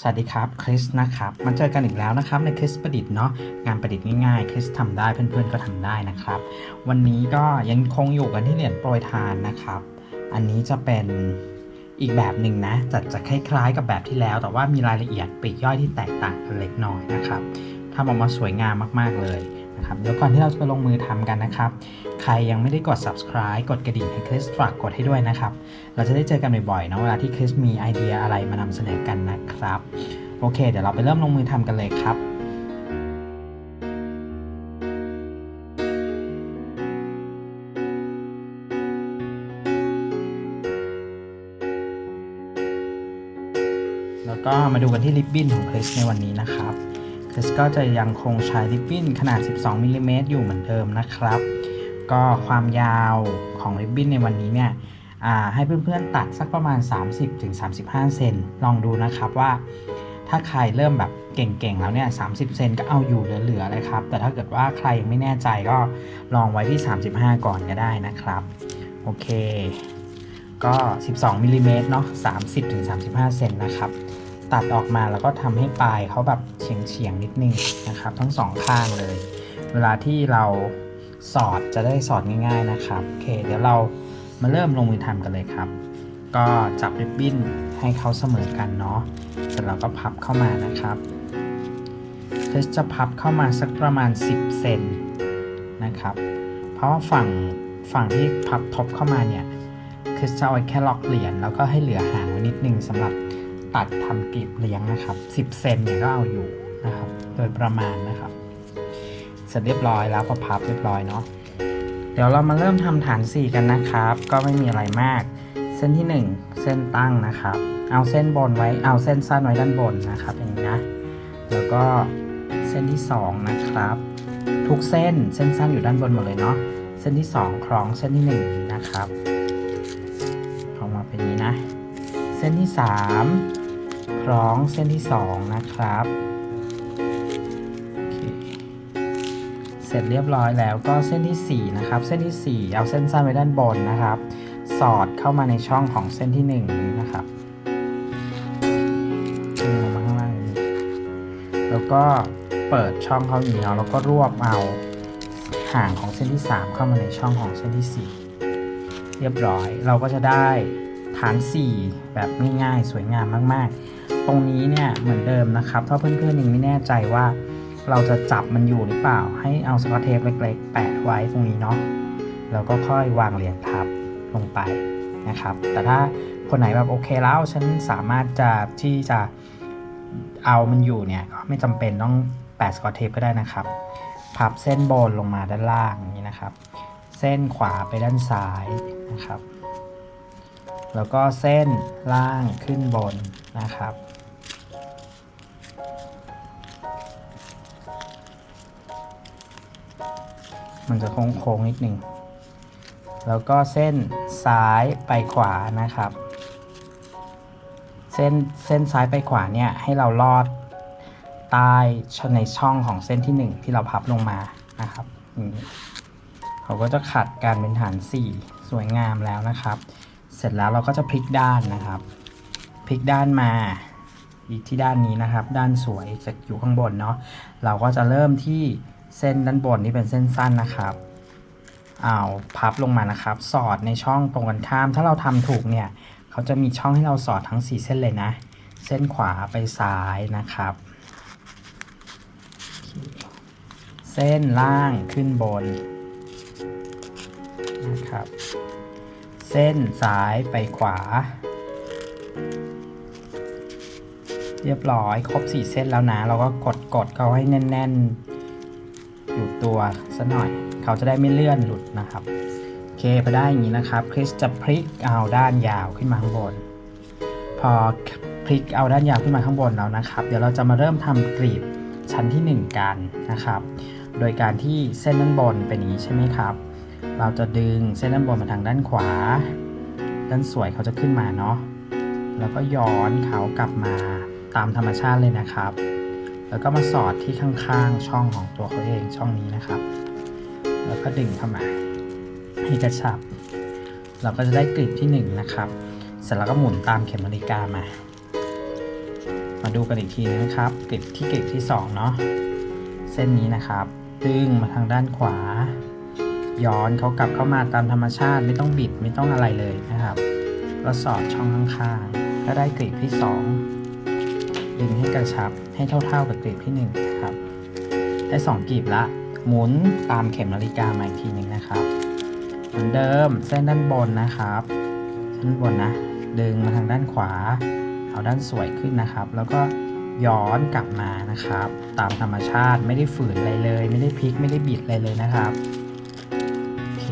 สวัสดีครับคริสนะครับมาเจอกันอีกแล้วนะครับในคริสประดิษฐ์เนาะงานประดิษฐ์ง่ายๆคริสทำได้เพื่อนๆก็ทำได้นะครับ วันนี้ก็ยังคงอยู่กันที่เหรียญโปรยทานนะครับ อันนี้จะเป็นอีกแบบหนึ่งนะจะจะคล้ายๆ กับแบบที่แล้ว แต่ว่ามีรายละเอียดปลีกย่อยที่แตกต่างกันเล็กน้อยนะครับทำออกมาสวยงามมากๆเลย นะครับเดี๋ยวก่อนที่เราจะไปลงมือทำกันนะครับ ใครยังไม่ได้กด subscribe กดกระดิ่งให้คริสฝากกดให้ด้วยนะครับ เราจะได้เจอกันบ่อยๆนะเวลาที่คริสมีไอเดียอะไรมานำเสนอกันนะครับ โอเค เดี๋ยวเราไปเริ่มลงมือทำกันเลยครับแล้วก็มาดูกันที่ริบบิ้นของคริสในวันนี้นะครับ คริสก็จะยังคงใช้ริบบิ้นขนาด 12มิลลิเมตรอยู่เหมือนเดิมนะครับ ก็ความยาวของริบบิ้นในวันนี้เนี่ยให้เพื่อนๆตัดสักประมาณ 30-35 เซนลองดูนะครับว่า ถ้าใครเริ่มแบบเก่งๆแล้วเนี่ย30 เซนก็เอาอยู่เหลือๆเลยครับ แต่ถ้าเกิดว่าใครยังไม่แน่ใจก็ลองไว้ที่ 35 ก่อนก็ได้นะครับ โอเค ก็ 12มิลลิเมตรเนาะ30-35 เซนนะครับ ตัดออกมาแล้วก็ทำให้ปลายเขาแบบเฉียงๆนิดนึงนะครับ ทั้งสองข้างเลย เวลาที่เราสอดจะได้สอดง่าย ๆนะครับโอเค เดี๋ยวเรามาเริ่มลงมือทำกันเลยครับ ก็จับริบบิ้นให้เขาเสมอกันเนาะเสร็จแล้วก็พับเข้ามานะครับเทสจะพับเข้ามาสักประมาณ 10 เซนนะครับ เพราะว่าฝั่งฝั่งที่พับทบเข้ามาเนี่ยคือจะเอาแค่ล็อกเหรียญแล้วก็ให้เหลือห่างไว้นิดนึงสำหรับ ตัดทำกลีบเลี้ยงนะครับ 10 เซนเนี่ยก็เอาอยู่นะครับ โดยประมาณนะครับ เสร็จเรียบร้อยแล้วก็พับเรียบร้อยเนาะ เดี๋ยวเรามาเริ่มทำฐาน 4 กันนะครับ ก็ไม่มีอะไรมาก เส้นที่ 1 เส้นตั้งนะครับ เอาเส้นบนไว้ เอาเส้นสั้นไว้ด้านบนนะครับอย่างนี้นะ แล้วก็เส้นที่ 2 นะครับ ทุกเส้น เส้นสั้นอยู่ด้านบนหมดเลยเนาะ เส้นที่ 2 คล้องเส้นที่ 1 นะครับออกมาเป็นนี้นะ เส้นที่ 3 คล้องเส้นที่ 2 นะครับเเสร็จเรียบร้อยแล้วก็เส้นที่ 4 นะครับ เส้นที่ 4 เอาเส้นสั้นไว้ด้านบนนะครับ สอดเข้ามาในช่องของเส้นที่ 1 นี้นะครับดึงลงมาข้างล่างนี้แล้วก็เปิดช่องเขาอย่างนี้เนาะแล้วก็รวบเอาห่างของเส้นที่ 3 เข้ามาในช่องของเส้นที่ 4 เรียบร้อยเราก็จะได้ฐาน 4 แบบง่ายๆ สวยงามมาก ๆ ตรงนี้เนี่ยเหมือนเดิมนะครับ ถ้าเพื่อนๆยังไม่แน่ใจว่าเราจะจับมันอยู่หรือเปล่า ให้เอาสกอตเทปเล็กๆ แปะไว้ตรงนี้เนาะแล้วก็ค่อยวางเหรียญทับลงไปนะครับ แต่ถ้าคนไหนแบบโอเคแล้วฉันสามารถจะที่จะเอามันอยู่เนี่ยก็ไม่จำเป็นต้องแปะสกอตเทปก็ได้นะครับพับเส้นบนลงมาด้านล่างนี้นะครับ เส้นขวาไปด้านซ้ายนะครับ แล้วก็เส้นล่างขึ้นบนนะครับ มันจะโค้งๆนิดหนึ่ง แล้วก็เส้นซ้ายไปขวานะครับ เส้นเส้นซ้ายไปขวาเนี่ยให้เราลอดใต้ในช่องของเส้นที่ 1 ที่เราพับลงมานะครับเขาก็จะขัดกันเป็นฐาน 4 สวยงามแล้วนะครับ เสร็จแล้วเราก็จะพลิกด้านนะครับ พลิกด้านมา อีกที่ด้านนี้นะครับ ด้านสวยจะอยู่ข้างบนเนาะเราก็จะเริ่มที่เส้นด้านบนที่เป็นเส้นสั้นนะครับเอาพับลงมานะครับ สอดในช่องตรงกันข้าม ถ้าเราทำถูกเนี่ยเขาจะมีช่องให้เราสอดทั้ง 4 เส้นเลยนะ เส้นขวาไปซ้ายนะครับ เส้นล่างขึ้นบนนะครับ เส้นซ้ายไปขวา เรียบร้อยครบ 4 เส้นแล้วนะ เราก็กดกดเขาให้แน่น ๆ อยู่ตัวซะหน่อย เขาจะได้ไม่เลื่อนหลุดนะครับโอเคพอได้อย่างนี้นะครับ คริสจะพลิกเอาด้านยาวขึ้นมาข้างบน พอพลิกเอาด้านยาวขึ้นมาข้างบนแล้วนะครับ เดี๋ยวเราจะมาเริ่มทำกรีบชั้นที่ 1 กันนะครับ โดยการที่เส้นด้านบนเป็นอย่างนี้ใช่ไหมครับ เราจะดึงเส้นด้านบนมาทางด้านขวา ด้านสวยเขาจะขึ้นมาเนาะแล้วก็ย้อนเขากลับมา ตามธรรมชาติเลยนะครับ แล้วก็มาสอดที่ข้างๆช่องของตัวเขาเองช่องนี้นะครับ แล้วก็ดึงเข้ามาให้กระชับ เราก็จะได้กลีบที่1นงนะครับ เสร็จแล้วก็หมุนตามเข็มนาฬิกามา มาดูกันอีกทีนึงนะครับกลีบที่กลีบที่สองเนาะเส้นนี้นะครับดึงมาทางด้านขวา ย้อนเขากลับเข้ามาตามธรรมชาติไม่ต้องบิดไม่ต้องอะไรเลยนะครับ แล้วสอดช่องข้างๆก็ได้กลีบที่สอง ดึงให้กระชับให้เท่า ๆกับกลีบที่หนึ่งครับ ได้สองกลีบละ หมุนตามเข็มนาฬิกามาอีกทีหนึ่งนะครับ เหมือนเดิมเส้นด้านบนนะครับเส้นบนนะ ดึงมาทางด้านขวา เอาด้านสวยขึ้นนะครับ แล้วก็ย้อนกลับมานะครับ ตามธรรมชาติไม่ได้ฝืนอะไรเลย ไม่ได้พลิกไม่ได้บิดอะไรเลยนะครับโอเค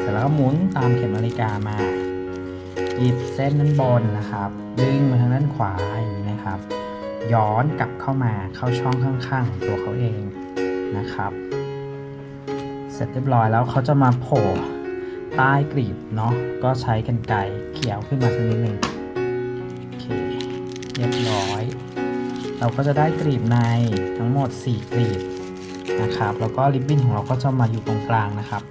เสร็จแล้วก็หมุนตามเข็มนาฬิกามาหยิบเส้นด้านบนนะครับ ดึงมาทางด้านขวาอย่างนี้ นะครับ ย้อนกลับเข้ามาเข้าช่องข้างๆของตัวเขาเองนะครับ เสร็จเรียบร้อยแล้วเขาจะมาโผล่ใต้กลีบเนาะก็ใช้กันไกเขี่ยวขึ้นมาสักนิดหนึ่งโอเคเรียบร้อย เราก็จะได้กลีบในทั้งหมด 4กลีบนะครับ แล้วก็ริบบิ้นของเราก็จะมาอยู่ตรงกลางนะครับ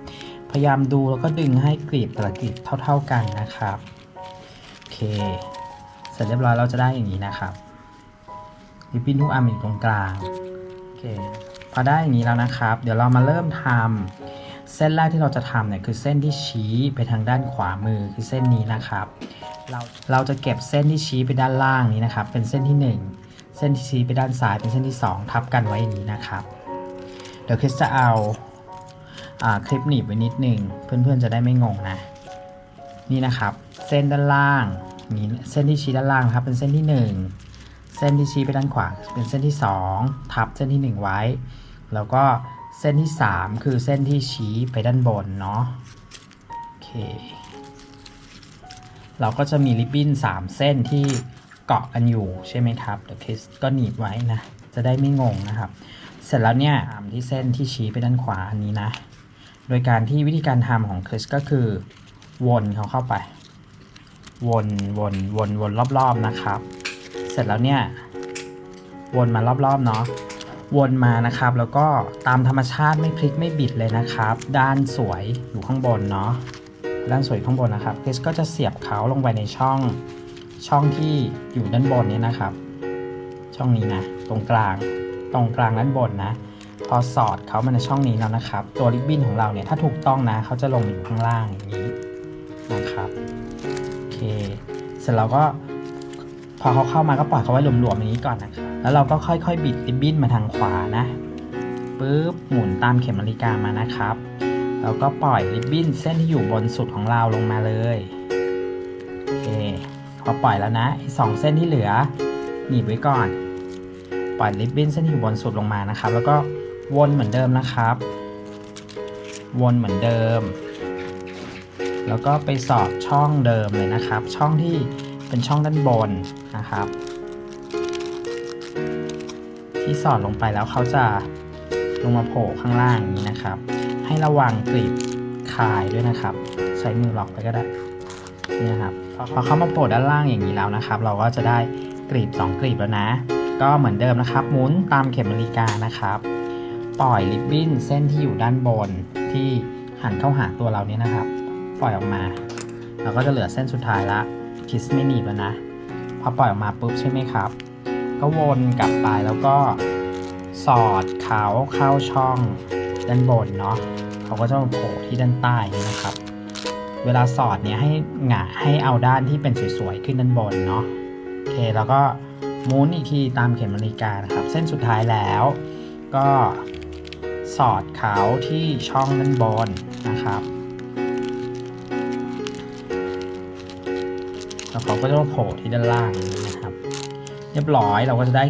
พยายามดูแล้วก็ดึงให้กลีบแต่ละกลีบเท่า ๆกันนะครับ โอเค เสร็จเรียบร้อยเราจะได้อย่างนี้นะครับริบบิ้นทุกอันอยู่ตรงกลางโอเคพอได้อย่างนี้แล้วนะครับ เดี๋ยวเรามาเริ่มทำเส้นแรกที่เราจะทำเนี่ยคือเส้นที่ชี้ไปทางด้านขวามือคือเส้นนี้นะครับ เราเราจะเก็บเส้นที่ชี้ไปด้านล่างนี้นะครับ เป็นเส้นที่ 1 เส้นที่ชี้ไปด้านซ้ายเป็นเส้นที่ 2 ทับกันไว้อย่างนี้นะครับ เดี๋ยวคริสจะเอาอ่าคลิปหนีบไว้นิดหนึ่งเพื่อนๆจะได้ไม่งงนะ นี่นะครับ เส้นด้านล่าง นี่เส้นที่ชี้ด้านล่างนะครับเป็นเส้นที่ 1 เส้นที่ชี้ไปด้านขวาเป็นเส้นที่ 2 ทับเส้นที่ 1 ไว้ แล้วก็เส้นที่ 3 คือเส้นที่ชี้ไปด้านบนเนาะโอเคเราก็จะมีริบบิ้น 3 เส้นที่เกาะกันอยู่ใช่ไหมครับเดี๋ยวคริสก็หนีบไว้นะ จะได้ไม่งงนะครับ เสร็จแล้วเนี่ยที่เส้นที่ชี้ไปด้านขวาอันนี้นะ โดยการที่วิธีการทำของคริสก็คือวนเขาเข้าไป วนวนวนวนรอบๆนะครับ เสร็จแล้วเนี่ย วนมารอบๆเนาะวนมานะครับ แล้วก็ตามธรรมชาติไม่พลิกไม่บิดเลยนะครับ ด้านสวยอยู่ข้างบนเนาะด้านสวยข้างบนนะครับคริสก็จะเสียบเขาลงไปในช่องช่องที่อยู่ด้านบนนี้นะครับ ช่องนี้นะตรงกลาง ตรงกลางด้านบนนะ พอสอดเขามาในช่องนี้แล้วนะครับ ตัวริบบิ้นของเราเนี่ยถ้าถูกต้องนะเขาจะลงมาอยู่ข้างล่างอย่างนี้นะครับ เสร็จแล้วก็พอเขาเข้ามาก็ปล่อยเขาไว้หลวมๆอย่างนี้ก่อนนะครับแล้วเราก็ค่อยๆ บิดริบบิ้นมาทางขวานะปุ๊บหมุนตามเข็มนาฬิกามานะครับแล้วก็ปล่อยริบบิ้นเส้นที่อยู่บนสุดของเราลงมาเลยโอเคพอปล่อยแล้วนะสองเส้นที่เหลือหนีบไว้ก่อน ปล่อยริบบิ้นเส้นที่อยู่บนสุดลงมานะครับ แล้วก็วนเหมือนเดิมนะครับ วนเหมือนเดิม แล้วก็ไปสอดช่องเดิมเลยนะครับ ช่องที่เป็นช่องด้านบนนะครับ ที่สอดลงไปแล้วเขาจะลงมาโผล่ข้างล่างนี้นะครับ ให้ระวังกลีบคายด้วยนะครับ ใช้มือล็อกไปก็ได้นี่นะครับพอเขามาโผล่ด้านล่างอย่างนี้แล้วนะครับ เราก็จะได้กลีบสองกลีบแล้วนะ ก็เหมือนเดิมนะครับหมุนตามเข็มนาฬิกานะครับ ปล่อยริบบิ้นเส้นที่อยู่ด้านบนที่หันเข้าหาตัวเราเนี่ยนะครับ ปล่อยออกมา เราก็จะเหลือเส้นสุดท้ายละคิสไม่หนีบแล้วนะ พอปล่อยออกมาปุ๊บใช่ไหมครับ ก็วนกลับไปแล้วก็สอดเขาเข้าช่องด้านบนเนาะเขาก็จะมาโผล่ที่ด้านใต้นี่นะครับ เวลาสอดเนี่ยให้หงาให้เอาด้านที่เป็นสวยๆขึ้นด้านบนเนาะโอเคแล้วก็มุนอีกทีตามเข็มนาฬิกานะครับ เส้นสุดท้ายแล้ว ก็สอดเขาที่ช่องด้านบนนะครับ เขาก็จะมาโผล่ที่ด้านล่างนี้นะครับ เรียบร้อยเราก็จะได้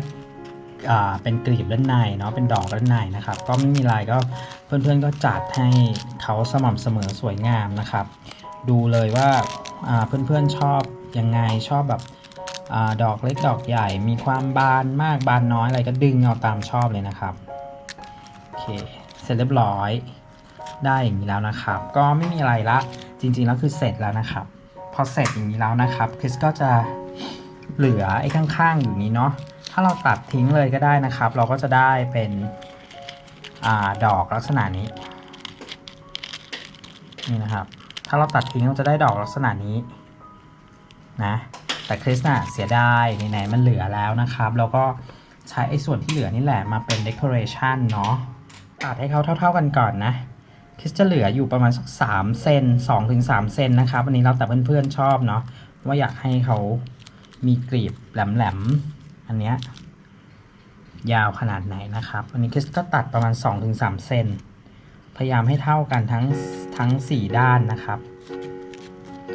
เป็นกลีบด้านในเนาะเป็นดอกด้านในนะครับ ก็ไม่มีอะไรก็เพื่อนๆก็จัดให้เขาสม่ำเสมอสวยงามนะครับ ดูเลยว่าเพื่อนๆชอบยังไงชอบแบบอดอกเล็กดอกใหญ่ มีความบานมากบานน้อยอะไรก็ดึงเอาตามชอบเลยนะครับโอเคเสร็จเรียบร้อยได้อย่างนี้แล้วนะครับ ก็ไม่มีอะไรละจริงๆแล้วคือเสร็จแล้วนะครับ พอเสร็จอย่างนี้แล้วนะครับคริสก็จะเหลือไอ้ข้างๆอยู่นี้เนาะถ้าเราตัดทิ้งเลยก็ได้นะครับ เราก็จะได้เป็นอดอกลักษณะนี้นี่นะครับ ถ้าเราตัดทิ้งเราจะได้ดอกลักษณะนี้นะแต่คริสน่ะเสียดายไหนๆมันเหลือแล้วนะครับแล้วก็ใช้ไอ้ส่วนที่เหลือนี่แหละมาเป็น decoration เนาะตัดให้เขาเท่า ๆกันก่อนนะ คริสจะเหลืออยู่ประมาณสัก3เซน2ถึง3เซนนะครับ อันนี้เราแต่เพื่อนๆชอบเนาะว่าอยากให้เขามีกรีบแหลมๆอันเนี้ยยาวขนาดไหนนะครับอันนี้คริสก็ตัดประมาณ2ถึง3เซน พยายามให้เท่ากันทั้งทั้ง 4 ด้านนะครับ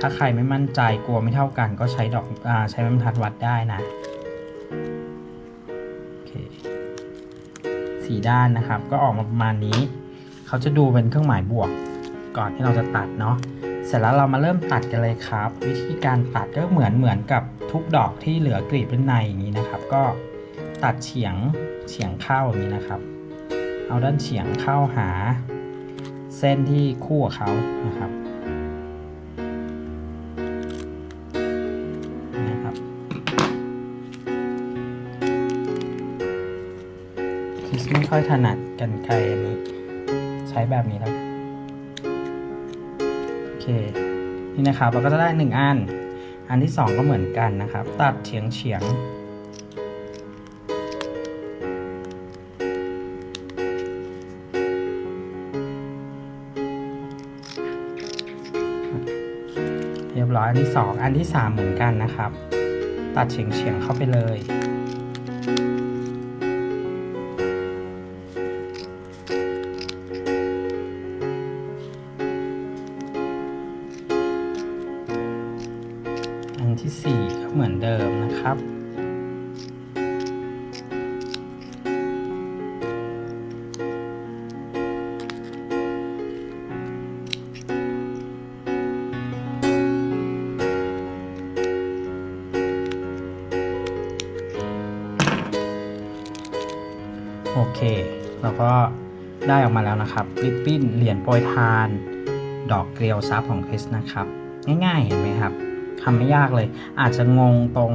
ถ้าใครไม่มั่นใจกลัวไม่เท่ากันก็ใช้ดอกอใช้ไม้บรรทัดวัดได้นะสี่ด้านนะครับ ก็ออกมาประมาณนี้ เขาจะดูเป็นเครื่องหมายบวก ก่อนที่เราจะตัดเนาะเสร็จแล้วเรามาเริ่มตัดกันเลยครับ วิธีการตัดก็เหมือนเหมือนกับทุกดอกที่เหลือกลีบด้านในอย่างนี้นะครับ ก็ตัดเฉียงเฉียงเข้าอย่างนี้นะครับ เอาด้านเฉียงเข้าหา เส้นที่คู่กับเขานะครับนะครับคริสไม่ค่อยถนัดกันไกลอันนี้ ช้แบบนี้แล้วกันโอเคนี่นะครับเราก็จะได้หนึ่งอัน อันที่สองก็เหมือนกันนะครับ ตัดเฉียงเฉียงเรียบร้อยอันที่สองอันที่สามเหมือนกันนะครับ ตัดเฉียงเฉียงเข้าไปเลย โอเค เราก็ได้ออกมาแล้วนะครับริบบิ้นเหรียญโปรยทาน ดอกเกลียวซับของคริสนะครับ ง่ายๆเห็นไหมครับทำไม่ยากเลย อาจจะงงตรง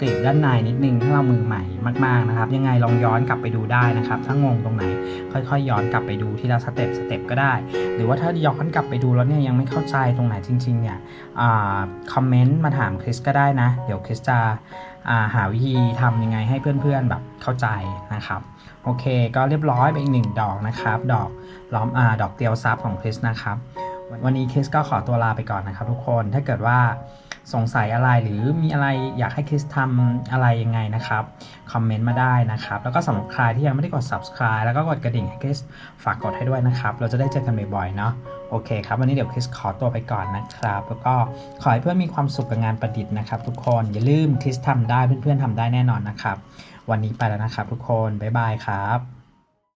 กลีบด้านในนิดนึงถ้าเรามือใหม่มากๆนะครับ ยังไงลองย้อนกลับไปดูได้นะครับ ถ้างงตรงไหน ค่อยๆ ย้อนกลับไปดูทีละสเต็ปสเต็ปก็ได้ หรือว่าถ้าย้อนกลับไปดูแล้วเนี่ยยังไม่เข้าใจตรงไหนจริงๆเนี่ยคอมเมนต์มาถามคริสก็ได้นะ เดี๋ยวคริสจะ หาวิธีทำยังไงให้เพื่อนๆแบบเข้าใจนะครับโอเค ก็เรียบร้อยไปอีกหนึ่งดอกนะครับ ดอกล้อมอดอกเตียวซับของคริสนะครับ วันนี้คริสก็ขอตัวลาไปก่อนนะครับ ทุกคนถ้าเกิดว่าสงสัยอะไรหรือมีอะไรอยากให้คริสทำอะไรยังไงนะครับคอมเมนต์มาได้นะครับ แล้วก็สำหรับใครที่ยังไม่ได้กด subscribe แล้วก็กดกระดิ่งให้คริสฝากกดให้ด้วยนะครับ เราจะได้เจอกันบ่อยๆเนาะ โอเคครับ วันนี้เดี๋ยวคริสขอตัวไปก่อนนะครับ แล้วก็ขอให้เพื่อนมีความสุขกับงานประดิษฐ์นะครับ ทุกคนอย่าลืมคริสทำได้เพื่อนๆทำได้แน่นอนนะครับ วันนี้ไปแล้วนะครับ ทุกคนบ๊ายบายครับ